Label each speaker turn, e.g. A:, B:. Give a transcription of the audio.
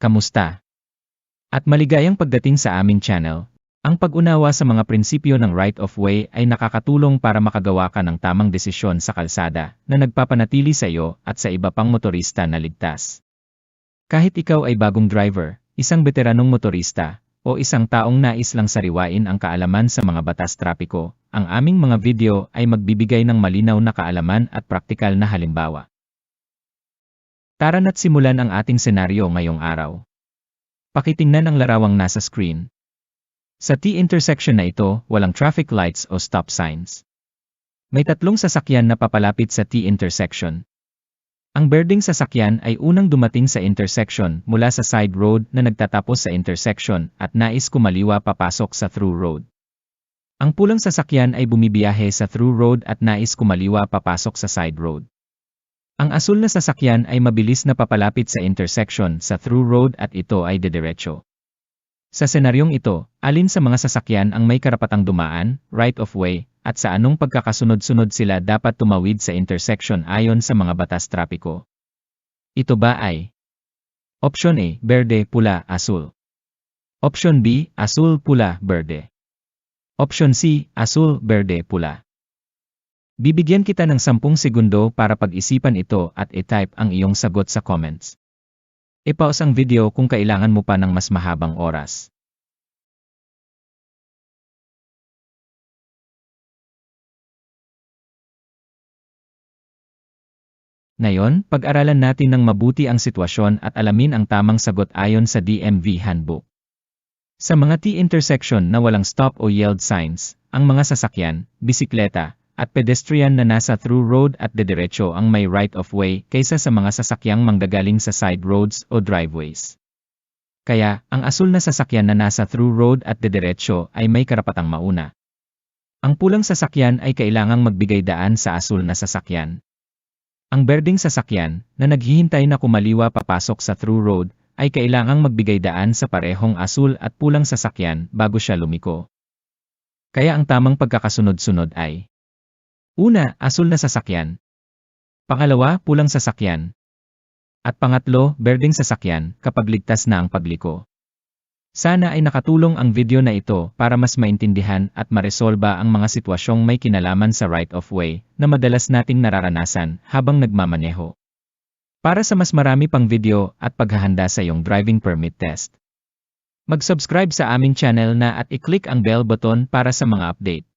A: Kamusta? At maligayang pagdating sa aming channel. Ang pag-unawa sa mga prinsipyo ng right of way ay nakakatulong para makagawa ka ng tamang desisyon sa kalsada na nagpapanatili sa iyo at sa iba pang motorista na ligtas. Kahit ikaw ay bagong driver, isang veteranong motorista, o isang taong nais lang sariwain ang kaalaman sa mga batas trapiko, ang aming mga video ay magbibigay ng malinaw na kaalaman at praktikal na halimbawa. Tara na't simulan ang ating senaryo ngayong araw. Pakitingnan ang larawang nasa screen. Sa T-intersection na ito, walang traffic lights o stop signs. May tatlong sasakyan na papalapit sa T-intersection. Ang berdeng sasakyan ay unang dumating sa intersection mula sa side road na nagtatapos sa intersection at nais kumaliwa papasok sa through road. Ang pulang sasakyan ay bumibiyahe sa through road at nais kumaliwa papasok sa side road. Ang asul na sasakyan ay mabilis na papalapit sa intersection sa through road at ito ay dediretso. Sa senaryong ito, alin sa mga sasakyan ang may karapatang dumaan, right of way, at sa anong pagkakasunod-sunod sila dapat tumawid sa intersection ayon sa mga batas trapiko? Ito ba ay Option A, berde, pula, asul. Option B, asul, pula, berde. Option C, asul, berde, pula. Bibigyan kita ng 10 segundo para pag-isipan ito at i-type ang iyong sagot sa comments. I-pause ang video kung kailangan mo pa ng mas mahabang oras. Ngayon, pag-aralan natin ng mabuti ang sitwasyon at alamin ang tamang sagot ayon sa DMV Handbook. Sa mga T-intersection na walang stop o yield signs, ang mga sasakyan, bisikleta, at pedestrian na nasa through road at dediretso ang may right of way kaysa sa mga sasakyang manggagaling sa side roads o driveways. Kaya, ang asul na sasakyan na nasa through road at dediretso ay may karapatang mauna. Ang pulang sasakyan ay kailangang magbigay daan sa asul na sasakyan. Ang berding sasakyan, na naghihintay na kumaliwa papasok sa through road, ay kailangang magbigay daan sa parehong asul at pulang sasakyan bago siya lumiko. Kaya ang tamang pagkakasunod-sunod ay Una, asul na sasakyan. Pangalawa, pulang sasakyan. At pangatlo, berdeng sasakyan kapag ligtas na ang pagliko. Sana ay nakatulong ang video na ito para mas maintindihan at maresolba ang mga sitwasyong may kinalaman sa right of way na madalas nating nararanasan habang nagmamaneho. Para sa mas marami pang video at paghahanda sa iyong driving permit test, mag-subscribe sa aming channel na at i-click ang bell button para sa mga update.